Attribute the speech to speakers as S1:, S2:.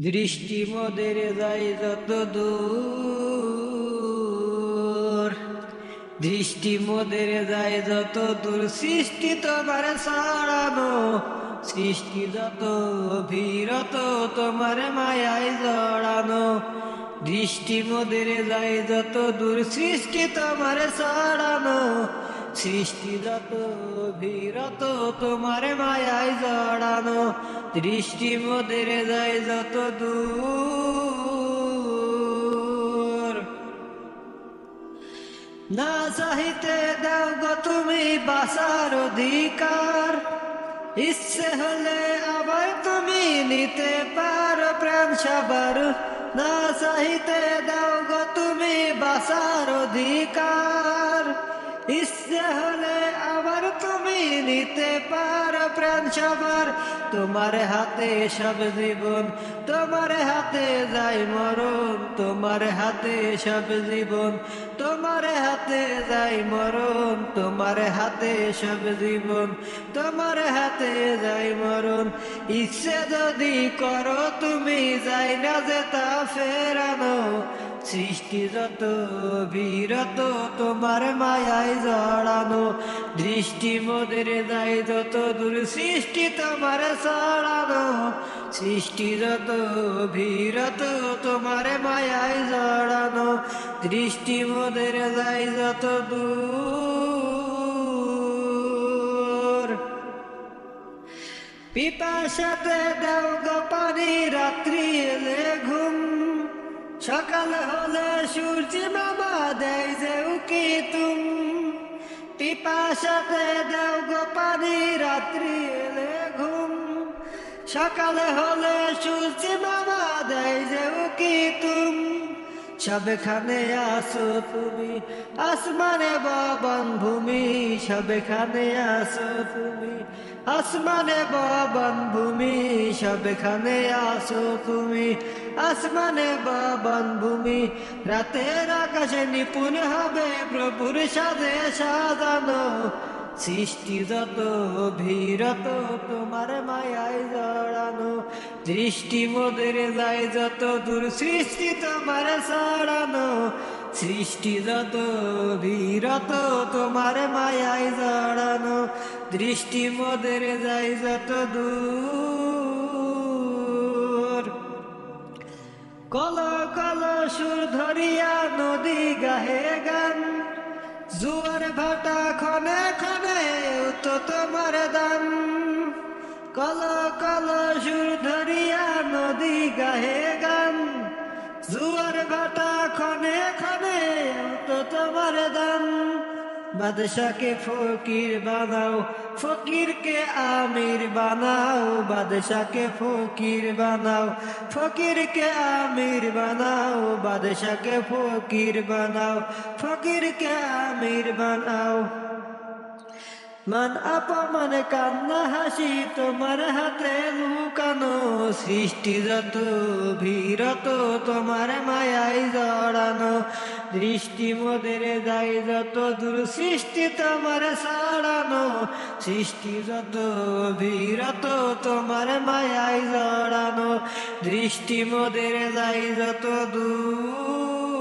S1: দৃষ্টি মোদের যায় যত দূর। দৃষ্টি মোদের যায় যত দূর, সৃষ্টি তোমার সারানো সৃষ্টি যত ভীরত তোমার মায়ায় জড়ানো। দৃষ্টি মোদের যায় যত দূর, সৃষ্টি তোমার সারানো সৃষ্টি যত ভীরত তোমার মায়ায় জড়ানো, দৃষ্টি মোদের যায় যত দূর। না চাহিতে দাও গো তুমি বাসার অধিকার, ইচ্ছে হলে আবার তুমি নিতে পারো প্রাণ সবার। না চাহিতে দাও গো তুমি বাসার অধিকার। ইচ্ছে হলে আবার তুমি নিতে পারো প্রাণ সবার তোমার হাতে সব জীবন, তোমার হাতে যাই মরণ। তোমার হাতে সব জীবন, তোমার হাতে যাই মরণ। তোমার হাতে সব জীবন, তোমার হাতে যাই মরণ। ইচ্ছে যদি করো তুমি যাই না যে তা ফেরানো সৃষ্টি যত, বীরত তোমার মায়ায় জড়ানো। দৃষ্টি মোদের যাই যত দূর সৃষ্টি তোমার ছড়ানো সৃষ্টি যত ভীরত তোমার মায়ায় জড়ানো। দৃষ্টি মোদের যাই যত দূর। পিপাসাতে দাও গো পানি, রাত্রি এলে ঘুম। সকাল হলে সূর্য মামা দেয় যে উকি তুম। পিপাসাতে দাও গো পানি রাত্রি এলে ঘুম। সকাল হলে সূর্য মামা দেয় যে উকি তুম। সবখানে আসো তুমি, আসমানে বাবন ভূমি। সবখানে আসো তুমি, আসমানে বাবন ভূমি। সবখানে আসো তুমি আসমানে বাবন ভূমি, রাতের আকাশে নিপুণ হবে প্রভুর সাথে সাজানো। সৃষ্টি যত ভীরত তোমার মায়ায় জড়ানো। দৃষ্টি মোদের যায় যত দূর, সৃষ্টি তোমার সারানো। সৃষ্টি যত ভীরত তোমার মায়ায় জড়ানো। দৃষ্টি মোদের যায় যত দূর। কল কল সুর ধরিয়া নদী গাহে গান। জুয়ার ভাটা খনে খনে তো তোমার কল কল সুর ধরিয়া নদী গাহে গান। জুয়ার ভাটা খনে খনে তো তোমার বাদশাকে ফকির বানাও, ফকিরকে আমির বানাও, বাদশাকে ফকির বানাও, ফকিরকে আমির বানাও, বাদশাকে ফকির বানাও, ফকিরকে আমির বানাও। মান অপমান, কান্না, হাসি, তোমার হাতে লুকানো, সৃষ্টি যত, ভীরত, তোমার মায়ায় জড়ানো। দৃষ্টি মোদের যাই যত দূর সৃষ্টি তোমার সারানো, সৃষ্টি যত বিরত তোমার মায়ায় জড়ানো, দৃষ্টি মোদের যাই যত দূর